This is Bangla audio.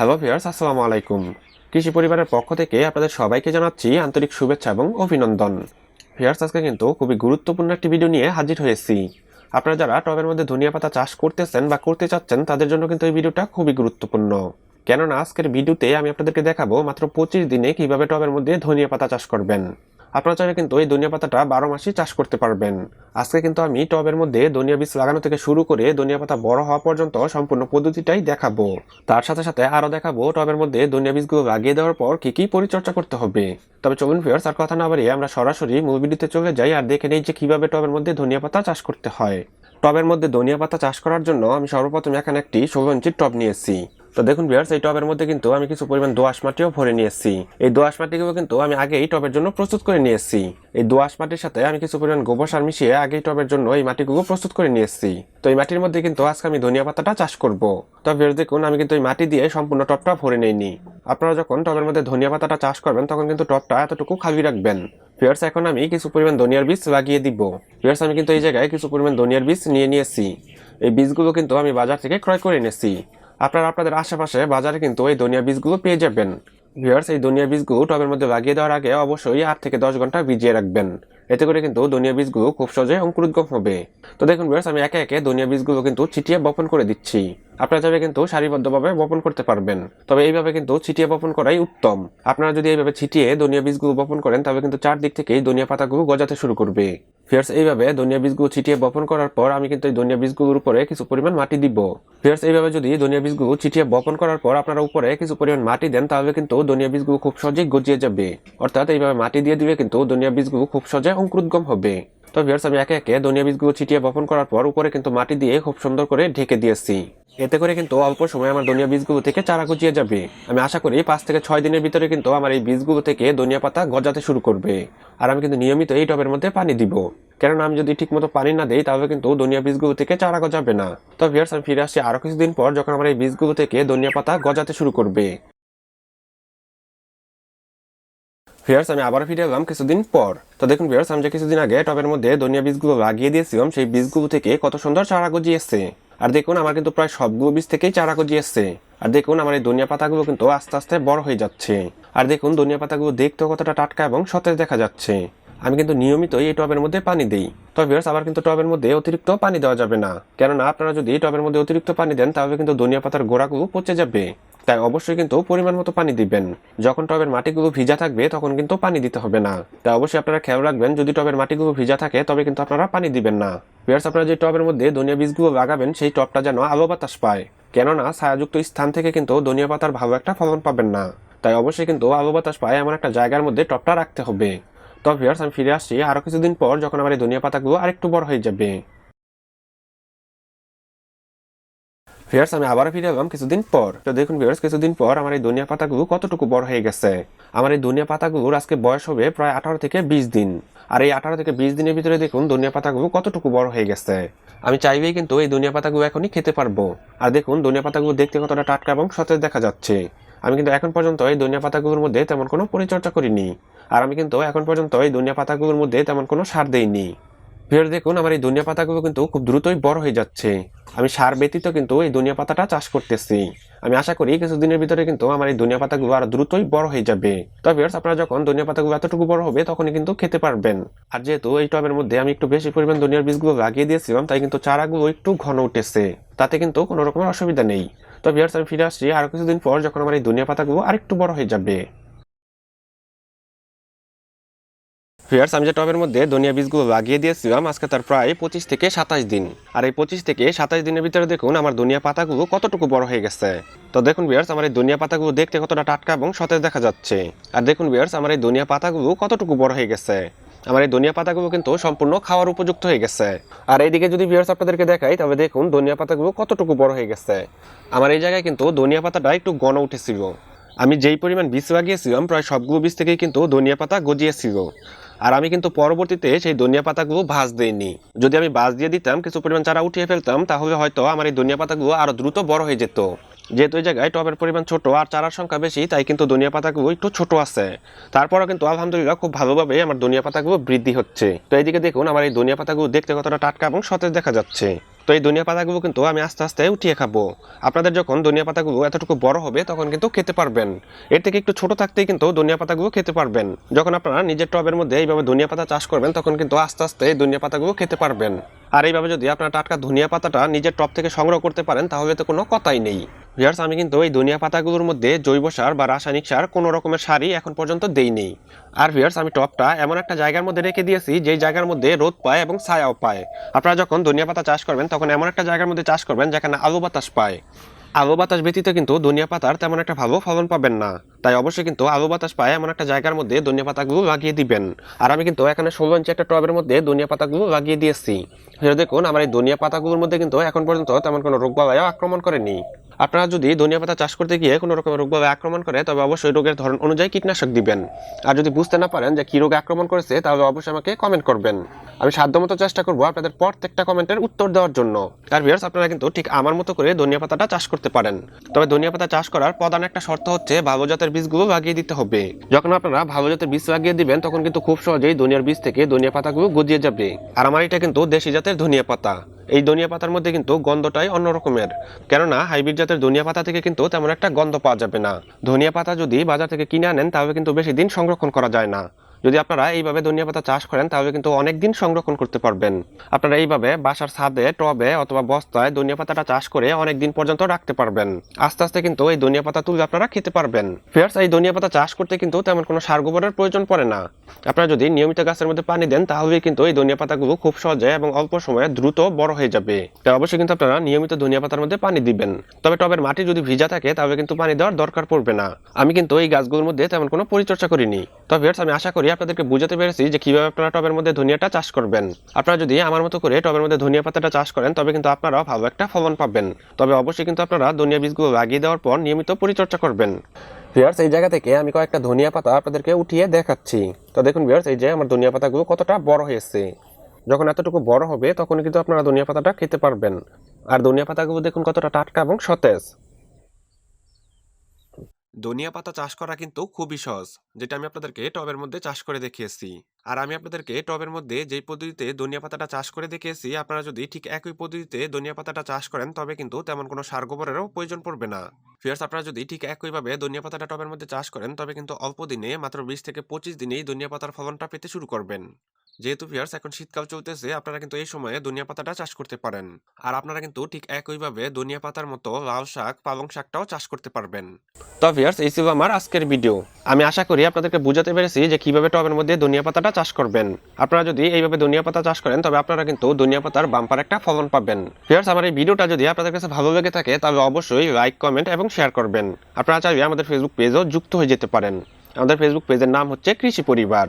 হ্যালো ভিয়ার্স আসসালামু আলাইকুম। কৃষি পরিবারের পক্ষ থেকে আপনাদের সবাইকে জানাচ্ছি আন্তরিক শুভেচ্ছা এবং অভিনন্দন। ভিয়ার্স আজকে কিন্তু খুবই গুরুত্বপূর্ণ একটি ভিডিও নিয়ে হাজির হয়েছি। আপনারা যারা টবের মধ্যে ধনিয়া পাতা চাষ করতেছেন বা করতে চাচ্ছেন, তাদের জন্য কিন্তু এই ভিডিওটা খুবই গুরুত্বপূর্ণ। কেননা, আজকের ভিডিওতে আমি আপনাদেরকে দেখাবো মাত্র পঁচিশ দিনে কীভাবে টবের মধ্যে ধনিয়া পাতা চাষ করবেন। আপনারা চাইলে কিন্তু এই ধনিয়া পাতাটা বারো মাসই চাষ করতে পারবেন। আজকে কিন্তু আমি টবের মধ্যে ধনিয়া বীজ লাগানো থেকে শুরু করে ধনিয়া পাতা বড় হওয়া পর্যন্ত সম্পূর্ণ পদ্ধতিটাই দেখাবো। তার সাথে সাথে আরও দেখাবো টবের মধ্যে ধনিয়া বীজগুলো লাগিয়ে দেওয়ার পর কি কি পরিচর্যা করতে হবে। তবে চলুন ফিয়ার্স আর কথা না বাড়িয়ে আমরা সরাসরি মূল ভিডিওতে চলে যাই আর দেখে নেই যে কীভাবে টবের মধ্যে ধনিয়া পাতা চাষ করতে হয়। টবের মধ্যে ধনিয়া পাতা চাষ করার জন্য আমি সর্বপ্রথম এখানে একটি ষোলো ইঞ্চির টব নিয়েছি। তো দেখুন বিয়ার্স এই টবের মধ্যে কিন্তু আমি কিছু পরিমাণ দোআঁশ মাটিও ভরে নিয়েছি এই দোআঁশ মাটিগুলো কিন্তু আমি আগেই টবের জন্য প্রস্তুত করে নিয়েছি এই দোআঁশ মাটির সাথে আমি কিছু পরিমাণ গোবর সার মিশিয়ে আগেই টবের জন্য এই মাটিগুলো প্রস্তুত করে নিয়েছি তো এই মাটির মধ্যে কিন্তু আজকে আমি ধনিয়া পাতাটা চাষ করব। তো বিয়ার্স দেখুন, আমি কিন্তু এই মাটি দিয়ে সম্পূর্ণ টবটা ভরে নেইনি। আপনারা যখন টবের মধ্যে ধনিয়া পাতাটা চাষ করবেন, তখন কিন্তু টবটা এতটুকু খালি রাখবেন। ফিয়ার্স এখন আমি কিছু পরিমাণ ধনিয়ার বীজ লাগিয়ে দিব। ফিয়ার্স আমি কিন্তু এই জায়গায় কিছু পরিমাণ ধনিয়ার বীজ নিয়ে নিয়েছি এই বীজগুলো কিন্তু আমি বাজার থেকে ক্রয় করে এনেছি আপনারা আপনাদের আশেপাশে বাজারে কিন্তু এই ধনিয়া বীজগুলো পেয়ে যাবেন। ভিউয়ার্স এই ধনিয়া বীজগুলো টবের মধ্যে লাগিয়ে দেওয়ার আগে অবশ্যই আট থেকে দশ ঘণ্টা ভিজিয়ে রাখবেন। এতে করে কিন্তু ধনিয়া বীজগুলো খুব সহজে অঙ্কুরোদ্গম হবে। তো দেখুন ভিউয়ার্স আমি একে একে ধনিয়া বীজগুলো কিন্তু ছিটিয়ে বপন করে দিচ্ছি। আপনারা চাইলে কিন্তু সারিবদ্ধভাবে বপন করতে পারবেন। তবে এইভাবে কিন্তু ছিটিয়ে বপন করাই উত্তম। আপনারা যদি এইভাবে ছিটিয়ে ধনিয়া বীজগুলো বপন করেন তবে কিন্তু চারদিক থেকেই ধনিয়া পাতাগুলো গজাতে শুরু করবে। ফিয়ার্স, এইভাবে ধনিয়া বীজগুলো ছিটিয়ে বপন করার পর আমি কিন্তু এই ধনিয়া বীজগুলোর উপরে কিছু পরিমাণ মাটি দিব। ফিয়ার্স, এইভাবে যদি ধনিয়া বীজগুলো ছিটিয়ে বপন করার পর আপনারা উপরে কিছু পরিমাণ মাটি দেন, তাহলে কিন্তু ধনিয়া বীজগুলো খুব সহজেই গজিয়ে যাবে। অর্থাৎ এইভাবে মাটি দিয়ে দিলে কিন্তু ধনিয়া বীজগুলো খুব সহজে অঙ্কুরোদ্গম হবে। তো ভিউয়ার্স আমি একে একে ধনিয়া বীজগুলো ছিটিয়ে বপন করার পর উপরে কিন্তু মাটি দিয়ে খুব সুন্দর করে ঢেকে দিয়েছি। এতে করে কিন্তু অল্প সময় আমার ধনিয়া বীজগুলো থেকে চারা গজিয়ে যাবে। আমি আশা করি পাঁচ থেকে ছয় দিনের ভিতরে কিন্তু আমার এই বীজগুলো থেকে ধনিয়া পাতা গজাতে শুরু করবে। আর আমি কিন্তু নিয়মিত এই টবের মধ্যে পানি দিব। কেননা আমি যদি ঠিকমতো পানি না দিই, তাহলে কিন্তু ধনিয়া বীজগুলো থেকে চারা গজাবে না। তো ভিউয়ার্স, আমি ফিরে আসছি আরও কিছুদিন পর যখন আমার এই বীজগুলো থেকে ধনিয়া পাতা গজাতে শুরু করবে। ভিয়ার্স আমি আবার ফিরে এলাম কিছুদিন পর। তো দেখুন ভিয়ার্স আমি যে কিছুদিন আগে টবের মধ্যে ধনিয়া বীজগুলো লাগিয়ে দিয়েছিলাম, সেই বীজগুলো থেকে কত সুন্দর চারা গজিয়েছে। আর দেখুন আমার কিন্তু প্রায় সবগুলো বীজ থেকেই চারা গজিয়েছে আর দেখুন আমার এই ধনিয়া পাতাগুলো কিন্তু আস্তে আস্তে বড় হয়ে যাচ্ছে। আর দেখুন ধনিয়া পাতাগুলো দেখতে কতটা টাটকা এবং সতেজ দেখা যাচ্ছে। আমি কিন্তু নিয়মিতই এই টবের মধ্যে পানি দিই। তবে আবার কিন্তু টবের মধ্যে অতিরিক্ত পানি দেওয়া যাবে না। কেননা আপনারা যদি এই টবের মধ্যে অতিরিক্ত পানি দেন, তাহলে কিন্তু ধনিয়া পাতার গোড়াগুলো পচে যাবে। তাই অবশ্যই কিন্তু পরিমাণ মতো পানি দিবেন। যখন টবের মাটিগুলো ভিজা থাকবে, তখন কিন্তু পানি দিতে হবে না। তাই অবশ্যই আপনারা খেয়াল রাখবেন, যদি টবের মাটিগুলো ভিজা থাকে, তবে কিন্তু আপনারা পানি দিবেন না। ভিউয়ার্স আপনারা যে টবের মধ্যে ধনিয়া বীজগুলো লাগাবেন, সেই টবটা যেন আলো বাতাস পায়। কেননা, ছায়াযুক্ত স্থান থেকে কিন্তু ধনিয়া পাতার ভালো একটা ফলন পাবেন না। তাই অবশ্যই কিন্তু আলো বাতাস পায় এমন একটা জায়গার মধ্যে টবটা রাখতে হবে। তো ভিউয়ার্স আমি ফিরে আসছি আরও কিছুদিন পর যখন আমার এই ধনিয়া পাতাগুলো আরেকটু বড় হয়ে যাবে। ভিউয়ার্স আমি আবার ফিরে এলাম কিছুদিন পর। তো দেখুন ভিউয়ার্স কিছুদিন পর আমার এই ধনিয়া পাতাগুলো কতটুকু বড় হয়ে গেছে। আমার এই ধনিয়া পাতাগুলোর আজকে বয়স হবে প্রায় আঠারো থেকে বিশ দিন। আর এই আঠারো থেকে বিশ দিনের ভিতরে দেখুন ধনিয়া পাতাগুলো কতটুকু বড় হয়ে গেছে। আমি চাইবেই কিন্তু এই ধনিয়া পাতাগুলো এখনই খেতে পারব। আর দেখুন ধনিয়া পাতাগুলো দেখতে কতটা টাটকা এবং সতেজ দেখা যাচ্ছে। আমি কিন্তু এখন পর্যন্ত এই ধনিয়া পাতাগুলোর মধ্যে তেমন কোনো পরিচর্যা করিনি। আর আমি কিন্তু এখন পর্যন্ত এই ধনিয়া পাতাগুলোর মধ্যে তেমন কোনো সার দেইনি। ভিউয়ার দেখুন, আমার এই ধনিয়া পাতাগুলো কিন্তু খুব দ্রুতই বড় হয়ে যাচ্ছে। আমি সার ব্যতীত কিন্তু এই ধনিয়া পাতাটা চাষ করতেছি। আমি আশা করি কিছুদিনের ভিতরে কিন্তু আমার এই ধনিয়া পাতাগুলো আরও দ্রুতই বড় হয়ে যাবে। তবে আপনারা যখন ধনিয়া পাতাগুলো এতটুকু বড় হবে, তখনই কিন্তু খেতে পারবেন। আর যেহেতু এই টবের মধ্যে আমি একটু বেশি পরিমাণ ধনিয়ার বীজগুলো লাগিয়ে দিয়েছিলাম, তাই কিন্তু চারাগুলো একটু ঘন উঠেছে। তাতে কিন্তু কোনো রকমের অসুবিধা নেই। তো আমি ফিরে আসছি আরও কিছুদিন পর যখন আমার এই ধনিয়া পাতাগুলো আরেকটু বড় হয়ে যাবে। ফিয়ার্স, আমি যে টবের মধ্যে ধনিয়া বীজগুলো লাগিয়ে দিয়েছিলাম, আজকে তার প্রায় পঁচিশ থেকে সাতাশ দিন। আর এই পঁচিশ থেকে সাতাশ দিনের ভিতরে দেখুন আমার ধনিয়া পাতাগুলো কতটুকু বড় হয়ে গেছে। তো দেখুন বিয়ার্স আমার এই ধনিয়া পাতাগুলো দেখতে কতটা টাটকা এবং সতেজ দেখা যাচ্ছে। আর দেখুন বিয়ার্স আমার এই ধনিয়া পাতাগুলো কতটুকু বড় হয়ে গেছে। আমার এই ধনিয়া পাতাগুলো কিন্তু সম্পূর্ণ খাওয়ার উপযুক্ত হয়ে গেছে। আর এইদিকে যদি বিয়ার্স আপনাদেরকে দেখাই, তবে দেখুন ধনিয়া পাতাগুলো কতটুকু বড় হয়ে গেছে। আমার এই জায়গায় কিন্তু ধনিয়া পাতাটা একটু গণ উঠেছিল। আমি যেই পরিমাণ বীজ লাগিয়েছিলাম, প্রায় সবগুলো বীজ থেকেই কিন্তু ধনিয়া পাতা গজিয়েছিল। আর আমি কিন্তু পরবর্তীতে সেই ধনিয়া পাতাগুলো ভাজ দেইনি। যদি আমি ভাজ দিয়ে দিতাম, কিছু পরিমাণ চারা উঠিয়ে ফেলতাম, তাহলে হয়তো আমার এই ধনিয়া পাতাগুলো আরও দ্রুত বড় হয়ে যেত। যেহেতু এই জায়গায় টবের পরিমাণ ছোট আর চারার সংখ্যা বেশি, তাই কিন্তু ধনিয়া পাতাগুলো একটু ছোট আছে। তারপরও কিন্তু আলহামদুলিল্লাহ খুব ভালোভাবে আমার ধনিয়া পাতাগুলো বৃদ্ধি হচ্ছে। তো এইদিকে দেখুন, আমার এই ধনিয়া পাতাগুলো দেখতে কতটা টাটকা এবং সতেজ দেখা যাচ্ছে। তো এই ধনিয়া পাতাগুলো কিন্তু আমি আস্তে আস্তে উঠিয়ে খাব। আপনাদের যখন ধনিয়া পাতাগুলো এতটুকু বড় হবে, তখন কিন্তু খেতে পারবেন। এর থেকে একটু ছোট থাকতেই কিন্তু ধনিয়া পাতাগুলো খেতে পারবেন। যখন আপনারা নিজের টবের মধ্যে এইভাবে ধনিয়া পাতা চাষ করবেন, তখন কিন্তু আস্তে আস্তে এই ধনিয়া পাতাগুলো খেতে পারবেন। আর এইভাবে যদি আপনার টাটকা ধনিয়া পাতাটা নিজের টপ থেকে সংগ্রহ করতে পারেন, তাহলে তো কোনো কথাই নেই। ভিয়ার্স আমি কিন্তু এই ধনিয়া পাতাগুলোর মধ্যে জৈব সার বা রাসায়নিক সার কোনো রকমের সারই এখন পর্যন্ত দেই নেই। আর ভিয়ার্স আমি টপটা এমন একটা জায়গার মধ্যে রেখে দিয়েছি, যেই জায়গার মধ্যে রোদ পায় এবং ছায়াও পায়। আপনারা যখন ধনিয়া পাতা চাষ করবেন, তখন এমন একটা জায়গার মধ্যে চাষ করবেন, যেখানে আলো বাতাস পায়। আলো বাতাস ব্যতীত কিন্তু ধনিয়া পাতার তেমন একটা ভালো ফলন পাবেন না। তাই অবশ্যই কিন্তু আলো বাতাস পায় এমন একটা জায়গার মধ্যে ধনিয়া পাতাগুলো লাগিয়ে দিবেন। আর আমি কিন্তু এখানে ষোলো ইঞ্চি একটা টবের মধ্যে ধনিয়া পাতাগুলো লাগিয়ে দিয়েছি। সেটা দেখুন, আমার এই ধনিয়া পাতাগুলোর মধ্যে কিন্তু এখন পর্যন্ত তেমন কোনো রোগ বালাইও আক্রমণ করেনি। আপনারা যদি ধনিয়া পাতা চাষ করতে গিয়ে কোনো রকমের রোগ বালাই আক্রমণ করে, তবে অবশ্যই রোগের ধরন অনুযায়ী কীটনাশক দিবেন। আর যদি বুঝতে না পারেন যে কী রোগ আক্রমণ করেছে, তাহলে অবশ্যই আমাকে কমেন্ট করবেন। আমি সাধ্যমতো চেষ্টা করব আপনাদের প্রত্যেকটা কমেন্টের উত্তর দেওয়ার জন্য। আর ভিউয়ার্স আপনারা কিন্তু ঠিক আমার মতো করে ধনিয়া পাতাটা চাষ করতে পারেন। তবে ধনিয়া পাতা চাষ করার প্রধান একটা শর্ত হচ্ছে ভালো জাতের বীজগুলো লাগিয়ে দিতে হবে। যখন আপনারা ভালো জাতের বীজ লাগিয়ে দিবেন, তখন কিন্তু খুব সহজেই ধনিয়ার বীজ থেকে ধনিয়া পাতাগুলো গজিয়ে যাবে। আর আমার এটা কিন্তু দেশি জাতের ধনিয়া পাতা। এই ধনিয়া পাতার মধ্যে কিন্তু গন্ধটাই অন্য রকমের। কেননা হাইব্রিড জাতের ধনিয়া পাতা থেকে কিন্তু তেমন একটা গন্ধ পাওয়া যাবে না। ধনিয়া পাতা যদি বাজার থেকে কিনে আনেন, তাহলে কিন্তু বেশি দিন সংরক্ষণ করা যায় না। যদি আপনারা এইভাবে ধনিয়া পাতা চাষ করেন, তাহলে কিন্তু অনেক দিন সংরক্ষণ করতে পারবেন। আপনারা এইভাবে বাসার ছাদে, টবে অথবা বস্তায় ধনিয়া পাতাটা চাষ করে অনেক দিন পর্যন্ত রাখতে পারবেন। আস্তে আস্তে কিন্তু এই ধনিয়া পাতা তুলে আপনারা খেতে পারবেন। ফিয়ার্স, এই ধনিয়া পাতা চাষ করতে কিন্তু তেমন কোনো সার গোবরের প্রয়োজন পড়ে না। আপনারা যদি নিয়মিত গাছের মধ্যে পানি দেন তাহলে কিন্তু এই ধনিয়া পাতাগুলো খুব সহজে এবং অল্প সময়ে দ্রুত বড় হয়ে যাবে। তাই অবশ্যই কিন্তু আপনারা নিয়মিত ধনিয়া পাতার মধ্যে পানি দিবেন। তবে টবের মাটি যদি ভিজা থাকে, তাহলে কিন্তু পানি দেওয়ার দরকার পড়বে না। আমি কিন্তু এই গাছগুলোর মধ্যে তেমন কোনো পরিচর্যা করিনি। তবে ভিউয়ার্স আমি আশা করি আপনাদেরকে বুঝাতে পেরেছি যে কীভাবে আপনারা টবের মধ্যে ধনিয়াটা চাষ করবেন। আপনারা যদি আমার মতো করে টবের মধ্যে ধনিয়া পাতাটা চাষ করেন, তবে কিন্তু আপনারাও ভালো একটা ফলন পাবেন। তবে অবশ্যই কিন্তু আপনারা ধনিয়া বীজগুলো লাগিয়ে দেওয়ার পর নিয়মিত পরিচর্যা করবেন। ভিউয়ার্স এই জায়গা থেকে আমি কয়েকটা ধনিয়া পাতা আপনাদেরকে উঠিয়ে দেখাচ্ছি। তো দেখুন ভিউয়ার্স এই যে আমার ধনিয়া পাতাগুলো কতটা বড় হয়েছে। যখন এতটুকু বড় হবে, তখন কিন্তু আপনারা ধনিয়া পাতাটা খেতে পারবেন। আর ধনিয়া পাতাগুলো দেখুন কতটা টাটকা এবং সতেজ। ধনিয়া পাতা চাষ করা কিন্তু খুবই সহজ, যেটা আমি আপনাদেরকে টবের মধ্যে চাষ করে দেখিয়েছি। আর আমি আপনাদেরকে টবের মধ্যে যেই পদ্ধতিতে ধনিয়া পাতাটা চাষ করে দেখিয়েছি, আপনারা যদি ঠিক একই পদ্ধতিতে ধনিয়া পাতাটা চাষ করেন, তবে কিন্তু তেমন কোনো সার গোবরেরও প্রয়োজন পড়বে না। ফিয়ার্স আপনারা যদি ঠিক একইভাবে ধনিয়া পাতাটা টবের মধ্যে চাষ করেন, তবে কিন্তু অল্প দিনে, মাত্র বিশ থেকে পঁচিশ দিনেই ধনিয়া পাতার ফলনটা পেতে শুরু করবেন। যেহেতু ফিয়ার্স এখন শীতকাল চলতেছে, আপনারা কিন্তু এই সময়ে ধনিয়া পাতাটা চাষ করতে পারেন। আর আপনারা কিন্তু ঠিক একইভাবে ধনিয়া পাতার মতো লাল শাক, পালং শাকটাও চাষ করতে পারবেন। তো ভিউয়ার্স এই ছিল আমার আজকের ভিডিও আমি আশা করি আপনাদেরকে বুঝাতে পেরেছি যে কীভাবে টবের মধ্যে ধনিয়া পাতাটা চাষ করবেন। আপনারা যদি এইভাবে ধনিয়া পাতা চাষ করেন, তবে আপনারা কিন্তু ধনিয়া পাতার বাম্পার একটা ফলন পাবেন। ভিউয়ার্স আমার এই ভিডিওটা যদি আপনাদের কাছে ভালো লেগে থাকে, তাহলে অবশ্যই লাইক কমেন্ট এবং শেয়ার করবেন। আপনারা চাইলে আমাদের ফেসবুক পেজও যুক্ত হয়ে যেতে পারেন। আমাদের ফেসবুক পেজের নাম হচ্ছে কৃষি পরিবার।